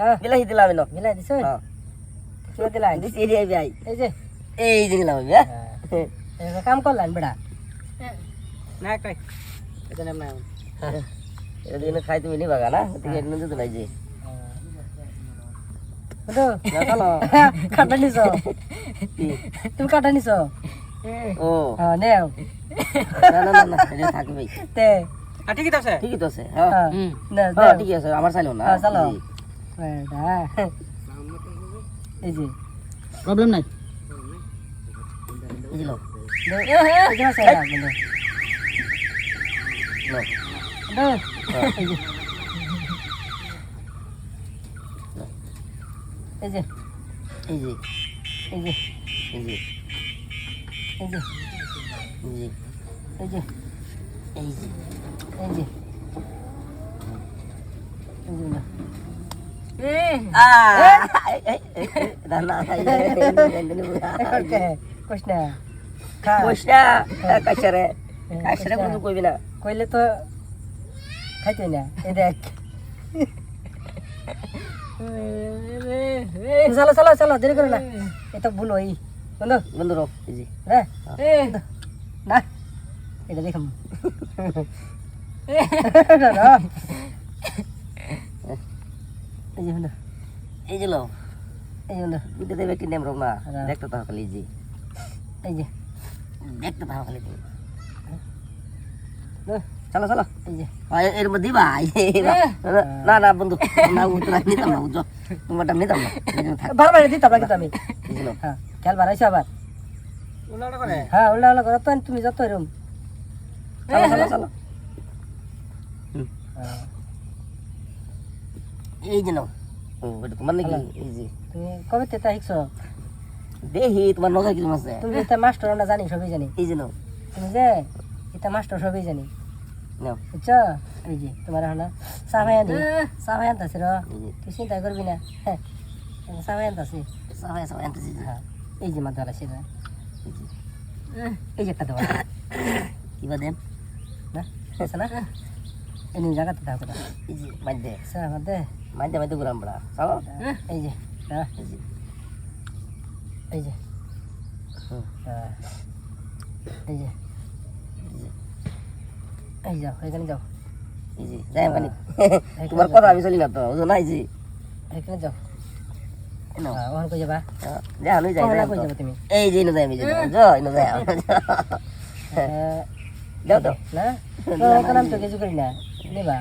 হ্যাঁ। বিলাহি দিলাম না বিলাহি দিছ হ্যাঁ। কি দিলাম দিছ এই দিয়ে ভাই এই। যে। এই দিলাম ভাই হ্যাঁ। এটা কাম করলাম বেড়া? না কই? এটা নাম না এদিন খাই তুমি নি বাগা না? ওদিকে এদিন তো লাই যে। তো কাটা নিছ। তুমি কাটা নিছ? ও। হ্যাঁ নেও। থাকবে তে। ঠিকই আছে। ঠিকই তো আছে হ্যাঁ। না ঠিক আছে আমার চাইলো না। চালো। জি। বেড়া এই যে প্রবলেম নাই বুঝলো এই যে আছে না কিন্তু নো দাও এই যে এই যে এই যে এই যে এই যে এই যে এই যে এই যে এই যে কৃষ্ণ কৃষ্ণ কাশরে কাশরে কোনো কইবি না কইলে তো খাইতে না এই দেখ চলো চলো চলো দেরি করো না এটা ভুল হই বন্ধু বন্ধু রো হ্যাঁ না এটা দেখাম এই যে বন্ধু এই যে লো, এই যে বন্ধু এটা দেবে কি নেম না, হ্যাঁ। দেখতে তো খালি জি, এই যে দেখতে তো খালি জি। চলো চলো। এই যে। এর মধ্যে বা না না বন্ধু না উতরা নিতাম না বুঝছ? তোমারটা নিতাম না। বারবার দিতাম না কিন্তু আমি। হ্যাঁ খেয়াল বাড়াইছো আবার? হ্যাঁ উল্লা উল্লা করো। তো তুমি যত এরম চলো চলো চলো। এই যে নাও। ও তোমার নাকি? এই যে। তুমি কবে তেতা শিখছো দেখি তোমার নজর কিছু আছে। তুমি এটা মাস্টার আমরা জানি সবই জানি? এই যে নাও। তুমি যে এটা মাস্টার সবই জানি? নাও। বুঝছ এই যে তোমার হলো ভাই আনি চা র তুই চিন্তা করবি না। হ্যাঁ সবাই সবাই আনতেছি যে। হ্যাঁ এই যে আলা সেটা এই যে। একটা দেওয়া দেন। না না? এনে জায়গাতে থাকো এই যে মাধ্যে স্যার মাধ্যে মাধ্যে মাধ্যে ঘুরাম বলা চলো এই যে এই যে এই যে এই যে এই যাও এখানে যাও এই যে যাই মানে তোমার কথা আমি চলি না তো বুঝো না এই যে এখানে যাও এই যে যাই আমি যাও তো না কালাম তো কিছু করি না নিবা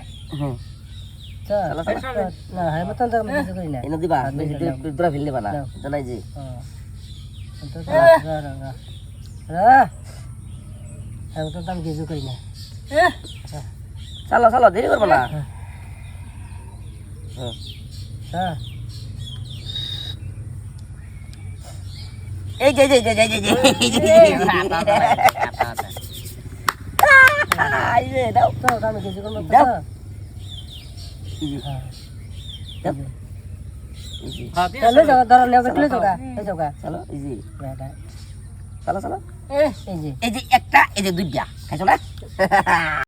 হ্যাঁ চালা চালা দেরি করব না এই যে যে যে যে যে আইলে দাও। দাও আমি কিছু করব দাও। হ্যাঁ। চলো যাও ধরো নেও চলো ইজি চলো। এই যে একটা এই যে দুইটা। খাইছো না?